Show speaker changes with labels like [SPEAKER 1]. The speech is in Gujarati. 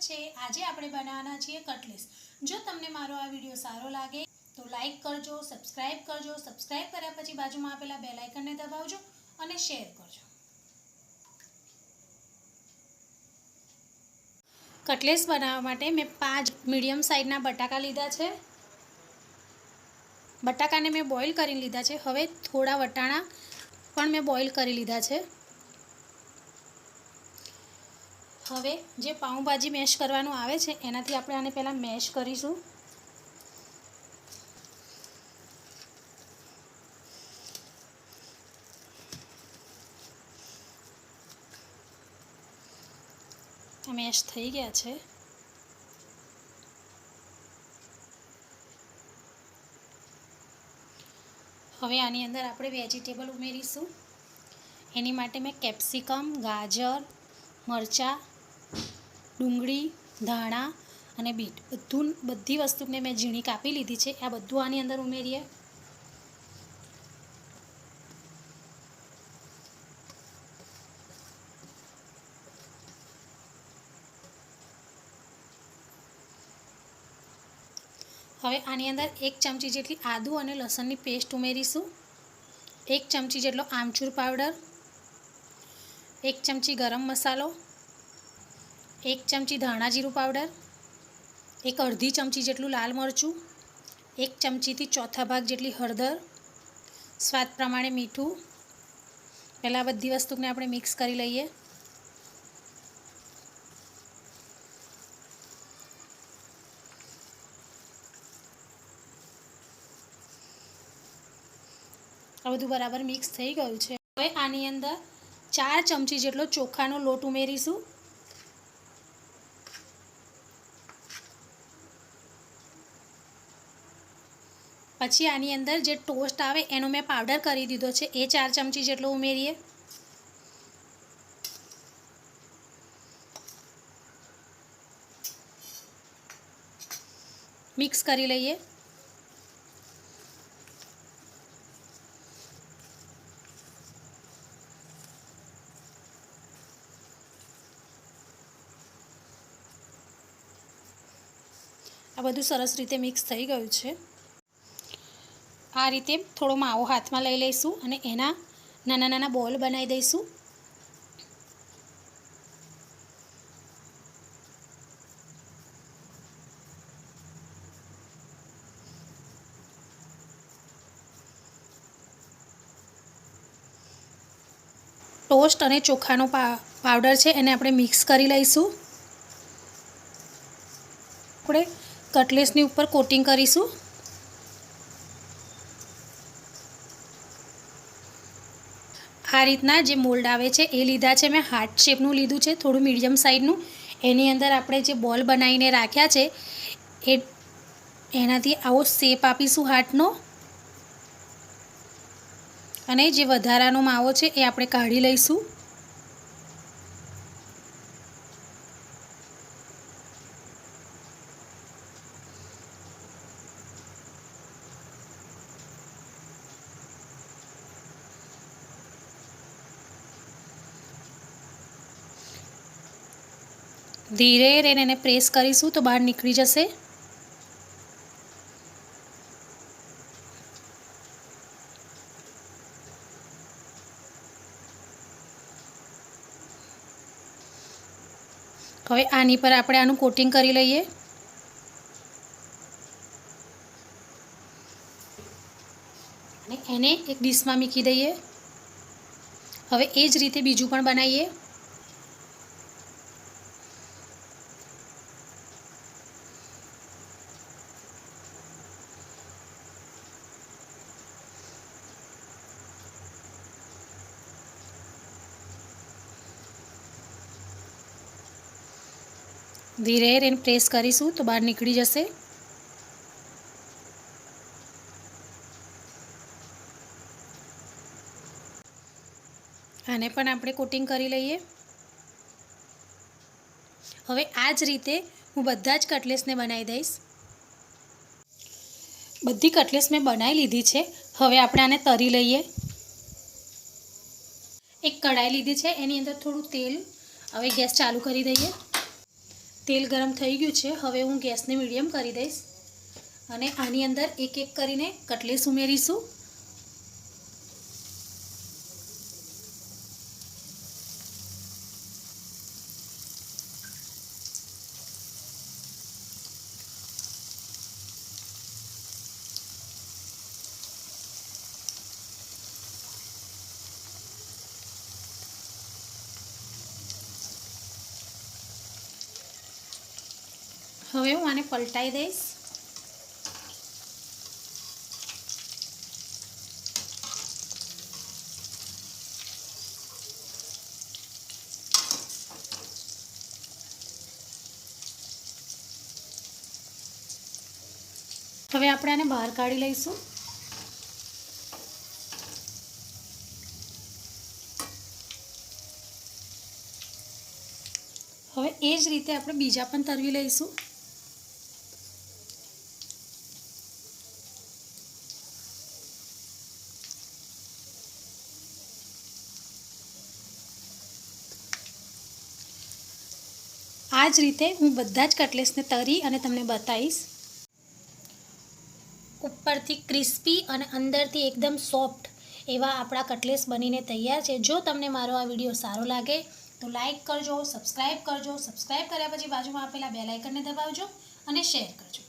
[SPEAKER 1] છે. આજે આપણે બનાવવાના છીએ કટલેસ. જો તમને મારો આ વીડિયો સારો લાગે, તો લાઈક કરજો, સબસ્ક્રાઇબ કરજો, સબસ્ક્રાઇબ કર્યા પછી બાજુમાં આપેલા બે લાઇકનને દબાવજો અને શેર કરજો. કટલેસ બનાવવા માટે મેં પાંચ મીડિયમ સાઇઝના બટાકા લીધા છે. બટાકાને મેં બોઇલ કરી લીધા છે. હવે થોડા વટાણા પણ મેં બોઇલ કરી લીધા છે. હવે જે પાઉંભાજી મેશ કરવાનું આવે છે, એનાથી આપણે આને પહેલાં મેશ કરીશું. મેશ થઈ ગયા છે. હવે આની અંદર આપણે વેજીટેબલ ઉમેરીશું. એની માટે મેં કેપ્સિકમ, ગાજર, મરચાં ડુંગળી, ધાણા અને બીટ. બધું બધી વસ્તુને મેં ઝીણી કાપી લીધી છે. આ બધું આની અંદર ઉમેરીએ. હવે આની અંદર એક ચમચી જેટલી આદુ અને લસણની પેસ્ટ ઉમેરીશું. એક ચમચી જેટલો આમચૂર પાવડર. એક ચમચી ગરમ મસાલો. એક ચમચી ધાણા જીરું પાવડર, એક અડધી ચમચી જેટલું લાલ મરચું, એક ચમચીથી ચોથા ભાગ જેટલી હળદર, સ્વાદ પ્રમાણે મીઠું. પહેલાં બધી વસ્તુને આપણે મિક્સ કરી લઈએ. આ બધું બરાબર મિક્સ થઈ ગયું છે. હવે આની અંદર ચાર ચમચી જેટલો ચોખાનો લોટ ઉમેરીશું. પછી આની અંદર જે ટોસ્ટ આવે એનો મેં પાવડર કરી દીધો છે. એ ચાર ચમચી જેટલો ઉમેરીએ. મિક્સ કરી લઈએ. આ બધું સરસ રીતે મિક્સ થઈ ગયું છે. આ રીતે થોડો માવો હાથમાં લઈ લઈશું અને એના નાના નાના બોલ બનાવી દઈશું. ટોસ્ટ અને ચોખાનો પાવડર છે એને આપણે મિક્સ કરી લઈશું. આપણે કટલેસની ઉપર કોટિંગ કરીશું. આ રીતના જે મોલ્ડ આવે છે, એ લીધા છે. મેં હાર્ટ શેપનું લીધું છે, થોડું મીડિયમ સાઇઝનું એની અંદર આપણે જે બોલ બનાવીને રાખ્યા છે, એ એનાથી આવો શેપ આપીશું હાર્ટનો અને જે વધારાનો માવો છે, એ આપણે કાઢી લઈશું. ધીરે રહીને એને પ્રેસ કરીશું તો બહાર નીકળી જશે. હવે આની પર આપણે આનું કોટિંગ કરી લઈએ. અને એને એક ડીશમાં મૂકી દઈએ. હવે એ જ રીતે બીજું પણ બનાવીએ. ધીરે એને પ્રેસ કરીશું તો બહાર નીકળી જશે. આને પણ આપણે કોટિંગ કરી લઈએ. હવે આ જ રીતે હું બધા જ કટલેસને બનાવી દઈશ. બધી કટલેસ મેં બનાવી લીધી છે. હવે આપણે આને તરી લઈએ. એક કઢાઈ લીધી છે. એની અંદર થોડું તેલ. હવે ગેસ ચાલુ કરી દઈએ. તેલ ગરમ થઈ ગયું છે. હવે હું ગેસને મીડિયમ કરી દઈશ. અને આની અંદર એક એક કરીને કટલેસ ઉમેરીશું. હવે હું આને પલટાઈ દઈશ. હવે આપણે આને બહાર કાઢી લઈશું. હવે એ જ રીતે આપણે બીજા પણ તરવી લઈશું. આ જ રીતે હું બધા જ કટલેસને તરી અને તમને બતાવીશ. ઉપરથી ક્રિસ્પી અને અંદરથી એકદમ સોફ્ટ એવા આપણા કટલેસ બનીને તૈયાર છે. જો તમને મારો આ વીડિયો સારો લાગે તો લાઈક કરજો સબસ્ક્રાઈબ કરજો. સબસ્ક્રાઈબ કર્યા પછી બાજુમાં આપેલા બે લાઇકનને દબાવજો અને શેર કરજો.